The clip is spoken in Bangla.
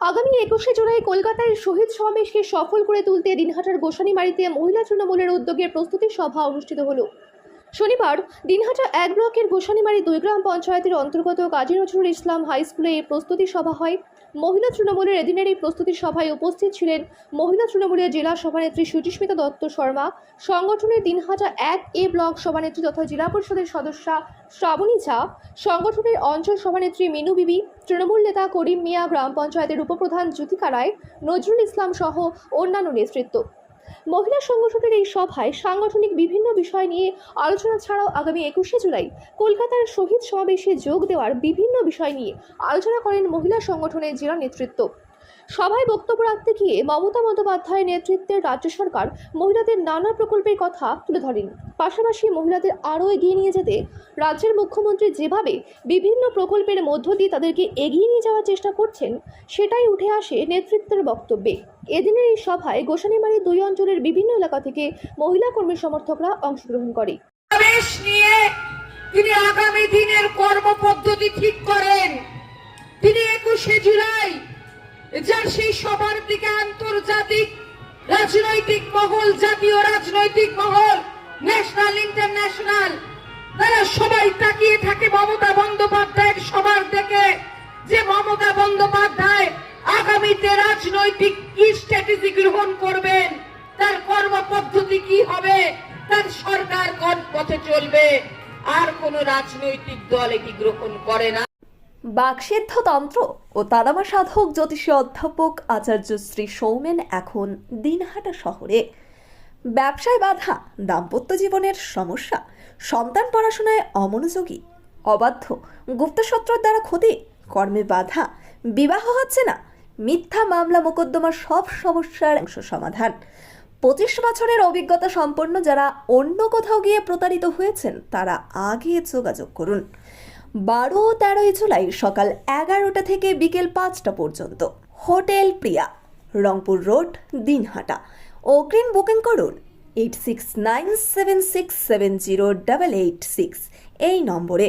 আগামী একুশে জুলাই কলকাতায় শহীদ সমাবেশকে সফল করে তুলতে দিনহাটার গোসানিমারিতে মহিলা তৃণমূলের উদ্যোগে প্রস্তুতি সভা অনুষ্ঠিত হলো। শনিবার দিনহাটা এক ব্লকের গোসানিমারি দুই গ্রাম পঞ্চায়েতের অন্তর্গত কাজী নজরুল ইসলাম হাই স্কুলে এই প্রস্তুতি সভা হয়। মহিলা তৃণমূলের এদিনের এই প্রস্তুতি সভায় উপস্থিত ছিলেন মহিলা তৃণমূলের জেলা সভানেত্রী সুচিস্মিতা দত্ত শর্মা, সংগঠনের দিনহাটা এক এ ব্লক সভানেত্রী তথা জেলা পরিষদের সদস্যা শ্রাবণী ঝা, সংগঠনের অঞ্চল সভানেত্রী মিনু বিবি, তৃণমূল নেতা করিম মিয়া, গ্রাম পঞ্চায়েতের উপপ্রধান জ্যোতিকা রায়, নজরুল ইসলাম সহ অন্যান্য নেতৃত্ব। মহিলা সংগঠনের এই সভায় সাংগঠনিক বিভিন্ন বিষয় নিয়ে আলোচনা ছাড়াও আগামী একুশে জুলাই কলকাতার শহীদ সমাবেশে যোগ দেওয়ার বিভিন্ন বিষয় নিয়ে আলোচনা করেন মহিলা সংগঠনের জেলা নেতৃত্ব। সভায় বক্তব্য রাখতে গিয়ে মমতা বন্দ্যোপাধ্যায়ের নেতৃত্বের রাজ্য সরকার মহিলাদের নানা প্রকল্পের কথা তুলে ধরেন। পাশাপাশি মহিলাদের আরও এগিয়ে নিয়ে যেতে রাজ্যের মুখ্যমন্ত্রী যেভাবে বিভিন্ন প্রকল্পের মধ্য দিয়ে তাদেরকে এগিয়ে নিয়ে যাওয়ার চেষ্টা করছেন, সেটাই উঠে আসে নেতৃত্বের বক্তব্যে। এদিনের এই সভায় গোসানিমারি দুই অঞ্চলের বিভিন্ন এলাকা থেকে মহিলা কর্মী সমর্থকরা অংশগ্রহণ করে। নিয়ে তিনি আগামী দিনের কর্মপদ্ধতি ঠিক করেন। তিনি একুশে জুলাই যার সেই সবার দিকে আন্তর্জাতিক রাজনৈতিক মহল, জাতীয় রাজনৈতিক মহল ন্যাশনাল ইন্টারন্যাশনাল তারা সবাই তাকিয়ে থাকে মমতা বন্দ্যোপাধ্যায়ের সবার দিকে। যে মমতা বন্দ্যোপাধ্যায় আগামীতে রাজনৈতিক কি স্ট্র্যাটেজি গ্রহণ করবেন, তার কর্মপদ্ধতি কি হবে, তার সরকার কোন পথে চলবে, আর কোন রাজনৈতিক দল এটি গ্রহণ করে না। বাকসিদ্ধ তন্ত্র ও তারামা সাধক জ্যোতিষী অধ্যাপক আচার্য শ্রী সৌমেন এখন দিনহাটা শহরে। ব্যবসায় বাধা, দাম্পত্য জীবনের সমস্যা, সন্তান পড়াশোনায় অমনোযোগী, অবাধ্য গুপ্তশত্রুর দ্বারা ক্ষতি, কর্মে বাধা, বিবাহ হচ্ছে না, মিথ্যা মামলা মোকদ্দমা সব সমস্যার অংশ সমাধান। পঁচিশ বছরের অভিজ্ঞতা সম্পন্ন যারা অন্য কোথাও গিয়ে প্রতারিত হয়েছেন, তারা আগে যোগাযোগ করুন। বারো তেরোই জুলাই সকাল এগারোটা থেকে বিকেল পাঁচটা পর্যন্ত। Hotel Priya, Rangpur road, Dinhata. অগ্রিম বুকিং করুন eight six nine seven six seven zero double eight six এই নম্বরে।